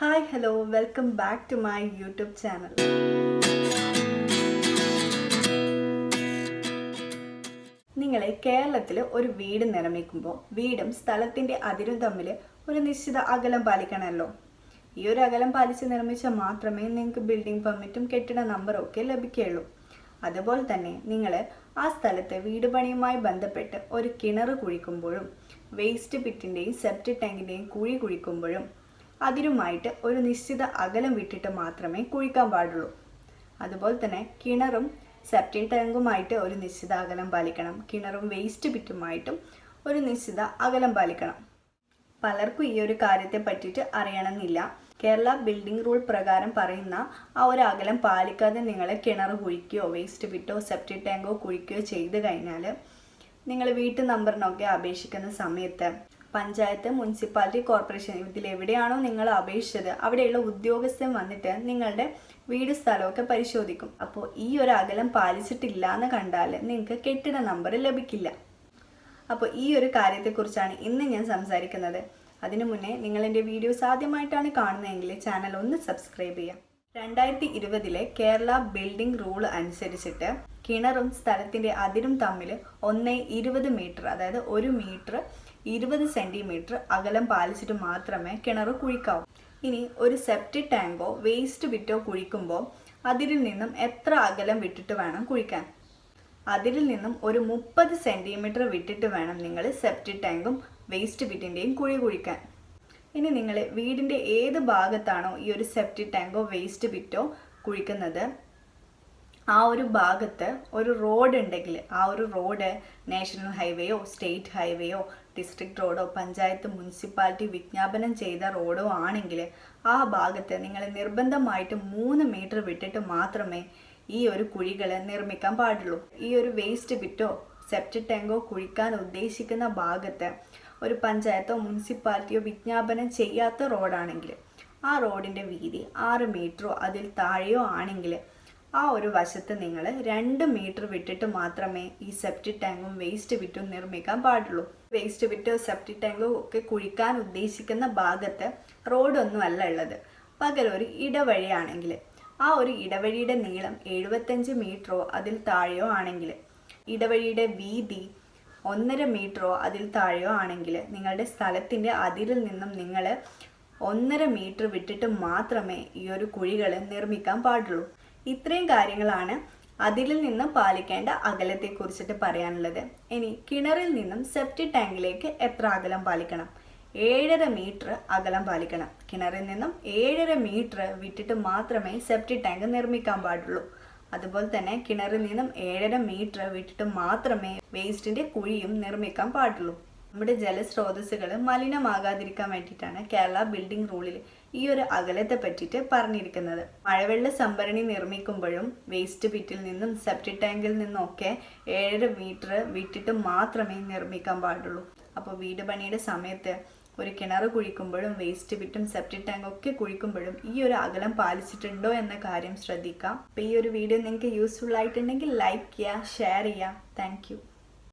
Hi hello welcome back to my YouTube channel നിങ്ങളെ കേരളത്തിൽ ഒരു വീട് നിർമ്മിക്കുമ്പോൾ വീടും സ്ഥലത്തിന്റെ അതിരും തമ്മിൽ ഒരു നിശ്ചിത അകലം പാലിക്കണമല്ലോ. ഈ ഒരു അകലം പാലിച്ച് നിർമ്മിച്ചാൽ മാത്രമേ നിങ്ങൾക്ക് ബിൽഡിംഗ് പെർമിറ്റും കെട്ടിട നമ്പറും ഒക്കെ ലഭിക്കുകയുള്ളൂ. അതുപോലെ തന്നെ നിങ്ങൾ ആ സ്ഥലത്ത് വീട് പണിയുമായി ബന്ധപ്പെട്ട് ഒരു കിണർ കുഴിക്കുമ്പോഴും വേസ്റ്റ് പിറ്റിന്റെയും സെപ്റ്റ് ടാങ്കിന്റെയും കുഴി കുഴിക്കുമ്പോഴും അതിരുമായിട്ട് ഒരു നിശ്ചിത അകലം വിട്ടിട്ട് മാത്രമേ കുഴിക്കാൻ പാടുള്ളൂ. അതുപോലെ തന്നെ കിണറും സെപ്റ്റിൻ ടാങ്കുമായിട്ട് ഒരു നിശ്ചിത അകലം പാലിക്കണം. കിണറും വേസ്റ്റ് പിറ്റുമായിട്ടും ഒരു നിശ്ചിത അകലം പാലിക്കണം. പലർക്കും ഈ ഒരു കാര്യത്തെ പറ്റിയിട്ട് അറിയണമെന്നില്ല. കേരള ബിൽഡിംഗ് റൂൾ പ്രകാരം പറയുന്ന ആ ഒരു അകലം പാലിക്കാതെ നിങ്ങൾ കിണർ കുഴിക്കുകയോ വേസ്റ്റ് പിറ്റോ സെപ്റ്റിക് ടാങ്കോ കുഴിക്കുകയോ ചെയ്ത് കഴിഞ്ഞാൽ നിങ്ങൾ വീട്ടു നമ്പറിനൊക്കെ അപേക്ഷിക്കുന്ന സമയത്ത് പഞ്ചായത്ത് മുനിസിപ്പാലിറ്റി കോർപ്പറേഷൻ ഇതിൽ എവിടെയാണോ നിങ്ങൾ അപേക്ഷിച്ചത് അവിടെയുള്ള ഉദ്യോഗസ്ഥൻ വന്നിട്ട് നിങ്ങളുടെ വീട് സ്ഥലമൊക്കെ പരിശോധിക്കും. അപ്പോൾ ഈ ഒരു അകലം പാലിച്ചിട്ടില്ല എന്ന് കണ്ടാൽ നിങ്ങൾക്ക് കെട്ടിട നമ്പർ ലഭിക്കില്ല. അപ്പോൾ ഈ ഒരു കാര്യത്തെക്കുറിച്ചാണ് ഇന്ന് ഞാൻ സംസാരിക്കുന്നത്. അതിനു മുന്നേ നിങ്ങൾ എന്റെ വീഡിയോസ് ആദ്യമായിട്ടാണ് കാണുന്നതെങ്കിൽ ചാനൽ ഒന്ന് സബ്സ്ക്രൈബ് ചെയ്യാം രണ്ടായിരത്തി ഇരുപതിലെ കേരള ബിൽഡിംഗ് റൂൾ അനുസരിച്ചിട്ട് കിണറും സ്ഥലത്തിന്റെ അതിരും തമ്മിൽ ഒന്ന് ഇരുപത് മീറ്റർ അതായത് ഒരു മീറ്റർ ഇരുപത് സെന്റിമീറ്റർ അകലം പാലിച്ചിട്ട് മാത്രമേ കിണർ കുഴിക്കാവൂ. ഇനി ഒരു സെപ്റ്റി ടാങ്കോ വേസ്റ്റ് വിറ്റോ കുഴിക്കുമ്പോൾ അതിരിൽ നിന്നും എത്ര അകലം വിട്ടിട്ട് വേണം കുഴിക്കാൻ? അതിരിൽ നിന്നും ഒരു മുപ്പത് സെന്റിമീറ്റർ വിട്ടിട്ട് വേണം നിങ്ങൾ സെപ്റ്റി ടാങ്കും വേസ്റ്റ് ബിറ്റിന്റെയും കുഴി കുഴിക്കാൻ. ഇനി നിങ്ങൾ വീടിന്റെ ഏത് ഭാഗത്താണോ ഈ ഒരു സെപ്റ്റി ടാങ്കോ വേസ്റ്റ് ബിറ്റോ കുഴിക്കുന്നത്? ആ ഒരു ഭാഗത്ത് ഒരു റോഡ് ഉണ്ടെങ്കിൽ ആ ഒരു റോഡ് നാഷണൽ ഹൈവേയോ സ്റ്റേറ്റ് ഹൈവേയോ ഡിസ്ട്രിക്ട് റോഡോ പഞ്ചായത്ത് മുനിസിപ്പാലിറ്റി വിജ്ഞാപനം ചെയ്ത റോഡോ ആണെങ്കിൽ ആ ഭാഗത്ത് നിങ്ങൾ നിർബന്ധമായിട്ട് മൂന്ന് മീറ്റർ വിട്ടിട്ട് മാത്രമേ ഈ ഒരു കുഴികൾ നിർമ്മിക്കാൻ പാടുള്ളൂ. ഈ ഒരു വേസ്റ്റ് ബിറ്റോ സെപ്റ്റി ടാങ്കോ കുഴിക്കാൻ ഉദ്ദേശിക്കുന്ന ഭാഗത്ത് ഒരു പഞ്ചായത്തോ മുനിസിപ്പാലിറ്റിയോ വിജ്ഞാപനം ചെയ്യാത്ത റോഡാണെങ്കിൽ ആ റോഡിന്റെ വീതി ആറ് മീറ്ററോ അതിൽ താഴെയോ ആണെങ്കിൽ ആ ഒരു വശത്ത് നിങ്ങൾ രണ്ട് മീറ്റർ വിട്ടിട്ട് മാത്രമേ ഈ സെപ്റ്റി ടാങ്കും വേസ്റ്റ് വിറ്റും നിർമ്മിക്കാൻ പാടുള്ളൂ. വേസ്റ്റ് വിറ്റ് സെപ്റ്റി ടാങ്കും ഒക്കെ കുഴിക്കാൻ ഉദ്ദേശിക്കുന്ന ഭാഗത്ത് റോഡൊന്നും അല്ല ഉള്ളത്. പകരം ഒരു ഇടവഴിയാണെങ്കിൽ ആ ഒരു ഇടവഴിയുടെ നീളം എഴുപത്തഞ്ച് മീറ്ററോ അതിൽ താഴെയോ ആണെങ്കിൽ ഇടവഴിയുടെ വീതി ഒന്നര മീറ്ററോ അതിൽ താഴെയോ ആണെങ്കിൽ നിങ്ങളുടെ സ്ഥലത്തിന്റെ അതിരിൽ നിന്നും നിങ്ങൾ ഒന്നര മീറ്റർ വിട്ടിട്ട് മാത്രമേ ഈ ഒരു കുഴികൾ നിർമ്മിക്കാൻ പാടുള്ളൂ. ഇത്രയും കാര്യങ്ങളാണ് അതിലിൽ നിന്ന് പാലിക്കേണ്ട അകലത്തെ കുറിച്ചിട്ട് പറയാനുള്ളത്. ഇനി കിണറിൽ നിന്നും സെപ്റ്റി ടാങ്കിലേക്ക് എത്ര അകലം പാലിക്കണം? ഏഴര മീറ്റർ അകലം പാലിക്കണം. കിണറിൽ നിന്നും ഏഴര മീറ്റർ വിട്ടിട്ട് മാത്രമേ സെപ്റ്റി ടാങ്ക് നിർമ്മിക്കാൻ പാടുള്ളൂ. അതുപോലെ തന്നെ കിണറിൽ നിന്നും ഏഴര മീറ്റർ വിട്ടിട്ട് മാത്രമേ വേസ്റ്റിന്റെ കുഴിയും നിർമ്മിക്കാൻ പാടുള്ളൂ. നമ്മുടെ ജലസ്രോതസ്സുകൾ മലിനമാകാതിരിക്കാൻ വേണ്ടിയിട്ടാണ് കേരള ബിൽഡിംഗ് റൂളിൽ ഈ ഒരു അകലത്തെ പറ്റിയിട്ട് പറഞ്ഞിരിക്കുന്നത്. മഴവെള്ള സംഭരണി നിർമ്മിക്കുമ്പോഴും വേസ്റ്റ് പിറ്റിൽ നിന്നും സെപ്റ്റി ടാങ്കിൽ നിന്നും ഒക്കെ ഏഴര മീറ്റർ വിട്ടിട്ട് മാത്രമേ നിർമ്മിക്കാൻ പാടുള്ളൂ. അപ്പോൾ വീട് പണിയുടെ സമയത്ത് ഒരു കിണർ കുഴിക്കുമ്പോഴും വേസ്റ്റ് പിറ്റും സെപ്റ്റി ടാങ്ക് ഒക്കെ കുഴിക്കുമ്പോഴും ഈ ഒരു അകലം പാലിച്ചിട്ടുണ്ടോ എന്ന കാര്യം ശ്രദ്ധിക്കാം. അപ്പോൾ ഈ ഒരു വീഡിയോ നിങ്ങൾക്ക് യൂസ്ഫുൾ ആയിട്ടുണ്ടെങ്കിൽ ലൈക്ക് ചെയ്യുക ഷെയർ ചെയ്യുക. താങ്ക്